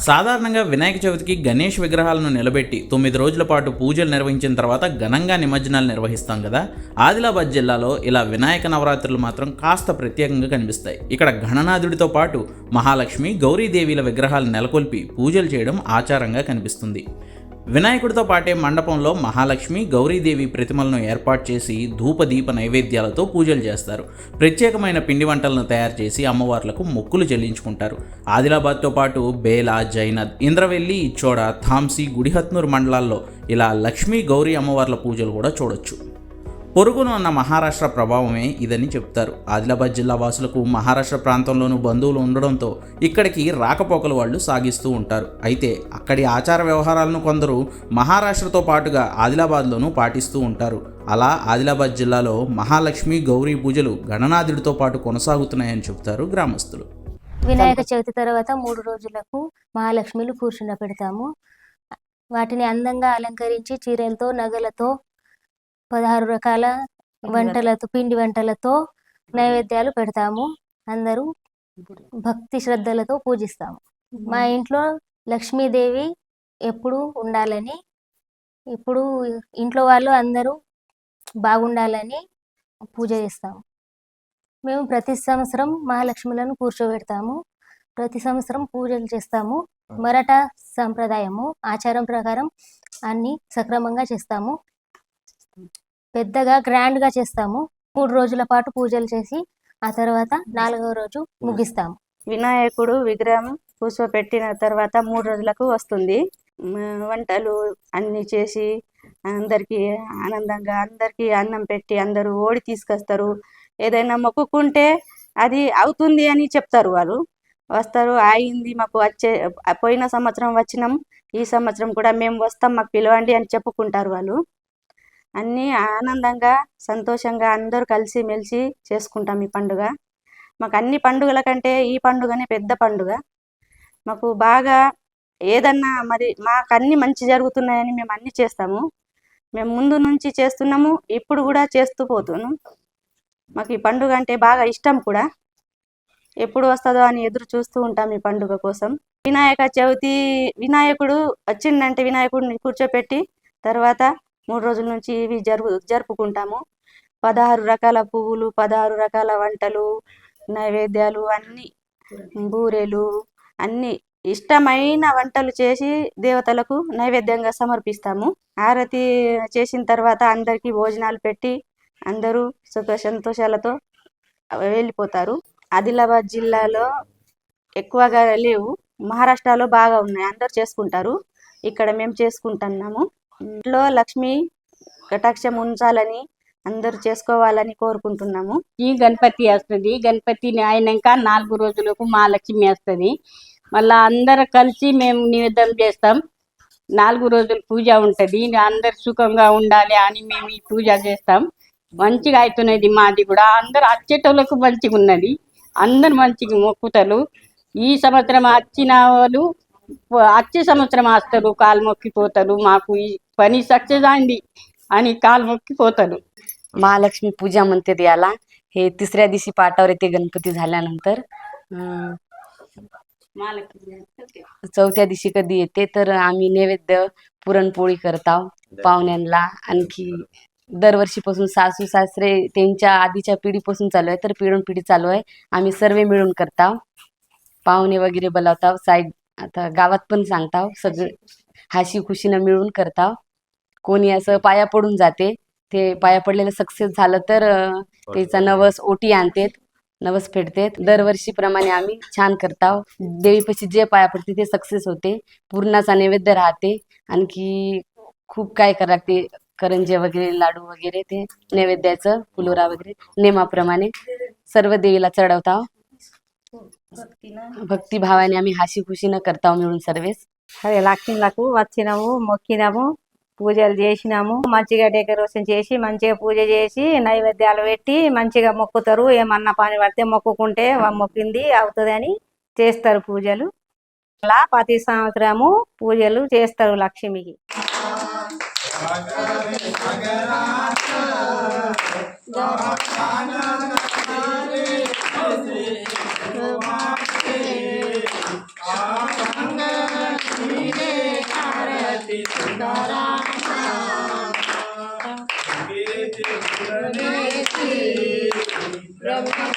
సాధారణంగా వినాయక చవితికి గణేష్ విగ్రహాలను నిలబెట్టి తొమ్మిది రోజుల పాటు పూజలు నిర్వహించిన తర్వాత ఘనంగా నిమజ్జనాలు నిర్వహిస్తాం కదా? ఆదిలాబాద్ జిల్లాలో ఇలా వినాయక నవరాత్రులు మాత్రం కాస్త ప్రత్యేకంగా కనిపిస్తాయి. ఇక్కడ గణనాథుడితో పాటు మహాలక్ష్మి గౌరీదేవిల విగ్రహాలు నెలకొల్పి పూజలు చేయడం ఆచారంగా కనిపిస్తుంది. వినాయకుడితో పాటే మండపంలో మహాలక్ష్మి గౌరీదేవి ప్రతిమలను ఏర్పాటు చేసి ధూపదీప నైవేద్యాలతో పూజలు చేస్తారు. ప్రత్యేకమైన పిండి వంటలను తయారు చేసి అమ్మవార్లకు మొక్కులు చెల్లించుకుంటారు. ఆదిలాబాద్తో పాటు బేలా జైనద్ ఇంద్రవెల్లి ఇచ్చోడ థాంసీ గుడిహత్నూర్ మండలాల్లో ఇలా లక్ష్మీ గౌరీ అమ్మవార్ల పూజలు కూడా చూడొచ్చు. పొరుగున ఉన్న మహారాష్ట్ర ప్రభావమే ఇదని చెప్తారు. ఆదిలాబాద్ జిల్లా వాసులకు మహారాష్ట్ర ప్రాంతంలోనూ బంధువులు ఉండడంతో ఇక్కడికి రాకపోకలు వాళ్ళు సాగిస్తూ ఉంటారు. అయితే అక్కడి ఆచార వ్యవహారాలను కొందరు మహారాష్ట్రతో పాటుగా ఆదిలాబాద్లోనూ పాటిస్తూ ఉంటారు. అలా ఆదిలాబాద్ జిల్లాలో మహాలక్ష్మి గౌరీ పూజలు గణనాథుడితో పాటు కొనసాగుతున్నాయని చెబుతారు గ్రామస్తులు. వినాయక చవితి తర్వాత మూడు రోజులకు మహాలక్ష్మిలు కూర్చుండ పెడతాము. వాటిని అందంగా అలంకరించి చీరలతో నగలతో పదహారు రకాల వంటలతో పిండి వంటలతో నైవేద్యాలు పెడతాము. అందరూ భక్తి శ్రద్ధలతో పూజిస్తాము. మా ఇంట్లో లక్ష్మీదేవి ఎప్పుడు ఉండాలని ఇప్పుడు ఇంట్లో వాళ్ళు అందరూ బాగుండాలని పూజ చేస్తాము. మేము ప్రతి సంవత్సరం మహాలక్ష్ములను కూర్చోబెడతాము. ప్రతి సంవత్సరం పూజలు చేస్తాము. మరాఠ సంప్రదాయము ఆచారం ప్రకారం అన్ని సక్రమంగా చేస్తాము. పెద్దగా గ్రాండ్గా చేస్తాము. మూడు రోజుల పాటు పూజలు చేసి ఆ తర్వాత నాలుగవ రోజు ముగిస్తాము. వినాయకుడు విగ్రహం కూర్చోపెట్టిన తర్వాత మూడు రోజులకు వస్తుంది. వంటలు అన్ని చేసి అందరికీ ఆనందంగా అందరికీ అన్నం పెట్టి అందరూ ఓడి తీసుకొస్తారు. ఏదైనా మొక్కుకుంటే అది అవుతుంది అని చెప్తారు వాళ్ళు. వస్తారు అయింది మాకు వచ్చే పోయిన సంవత్సరం వచ్చినాం. ఈ సంవత్సరం కూడా మేము వస్తాం మాకు పిలవండి అని చెప్పుకుంటారు వాళ్ళు. అన్నీ ఆనందంగా సంతోషంగా అందరూ కలిసి మెలిసి చేసుకుంటాం ఈ పండుగ. మాకు అన్ని పండుగల కంటే ఈ పండుగనే పెద్ద పండుగ. మాకు బాగా ఏదన్నా మరి మాకు అన్ని మంచి జరుగుతున్నాయని మేము అన్ని చేస్తాము. మేము ముందు నుంచి చేస్తున్నాము ఇప్పుడు కూడా చేస్తూ పోతున్నాం. మాకు ఈ పండుగ అంటే బాగా ఇష్టం కూడా. ఎప్పుడు వస్తుందో అని ఎదురు చూస్తూ ఉంటాం ఈ పండుగ కోసం. వినాయక చవితి వినాయకుడు వచ్చిందంటే వినాయకుడిని కూర్చోపెట్టి తర్వాత మూడు రోజుల నుంచి ఇవి జరుపు జరుపుకుంటాము. పదహారు రకాల పువ్వులు పదహారు రకాల వంటలు నైవేద్యాలు అన్ని బూరెలు అన్ని ఇష్టమైన వంటలు చేసి దేవతలకు నైవేద్యంగా సమర్పిస్తాము. ఆరతి చేసిన తర్వాత అందరికీ భోజనాలు పెట్టి అందరూ సుఖ సంతోషాలతో వెళ్ళిపోతారు. ఆదిలాబాద్ జిల్లాలో ఎక్కువగా లేవు. మహారాష్ట్రలో బాగా ఉన్నాయి. అందరు చేసుకుంటారు. ఇక్కడ మేము చేసుకుంటున్నాము. ఇంట్లో లక్ష్మి కటాక్షం ఉంచాలని అందరూ చేసుకోవాలని కోరుకుంటున్నాము. ఈ గణపతి వస్తుంది. గణపతిని అయినాక నాలుగు రోజులకు మహాలక్ష్మి వేస్తుంది. మళ్ళా అందరు కలిసి మేము నివేదం చేస్తాం. నాలుగు రోజులు పూజ ఉంటుంది. అందరు సుఖంగా ఉండాలి అని మేము ఈ పూజ చేస్తాం. మంచిగా అవుతున్నది మాది కూడా. అందరు వచ్చేటోళ్ళకు మంచిగా ఉన్నది అందరు మంచిగా మొక్కుతారు. ఈ సంవత్సరం వచ్చిన వాళ్ళు వచ్చే సంవత్సరం వస్తారు కాలు మొక్కిపోతారు. మాకు ఈ పని సక్సెస్ అయింది అని काल मोक्की महालक्ष्मी पूजा म्हणते याला हे तिसऱ्या दिवशी पाटावर येते गणपती झाल्यानंतर अं, चौथ्या दिवशी कधी येते तर आम्ही नैवेद्य पुरणपोळी करताव पाहुण्यांना आणखी दरवर्षीपासून सासू सासरे त्यांच्या आधीच्या पिढीपासून चालू आहे तर पिढून पिढी चालू आहे आम्ही सर्व मिळून करताव पाहुणे वगैरे बोलावताव साईड आता गावात पण सांगताव सगळे हाशी खुशीनं मिळून करताव कोणी असं पाया पडून जाते ते पाया पडलेलं सक्सेस झालं तर अं, त्याचा नवस ओटी आणतेत नवस फेडतेत दरवर्षीप्रमाणे आम्ही छान करताव देवीपाशी जे पाया पडते ते सक्सेस होते पूर्णाचा नैवेद्य राहते आणखी खूप काय करा लागते करंजे वगैरे लाडू वगैरे ते नैवेद्याचं फुलोरा वगैरे नेमाप्रमाणे सर्व देवीला चढवताव భక్తిభావాన్ని ఆమె హాసి ఖుషిన కర్తావు మేము సర్వేస్ అదే లక్ష్మీలకు వచ్చినాము మొక్కినాము పూజలు చేసినాము మంచిగా డెకరేషన్ చేసి మంచిగా పూజ చేసి నైవేద్యాలు పెట్టి మంచిగా మొక్కుతారు ఏమన్నా పని పడితే మొక్కుకుంటే మొక్కింది అవుతుందని చేస్తారు పూజలు అలా ప్రతి సంవత్సరము పూజలు చేస్తారు లక్ష్మికి Dara. Hallelujah.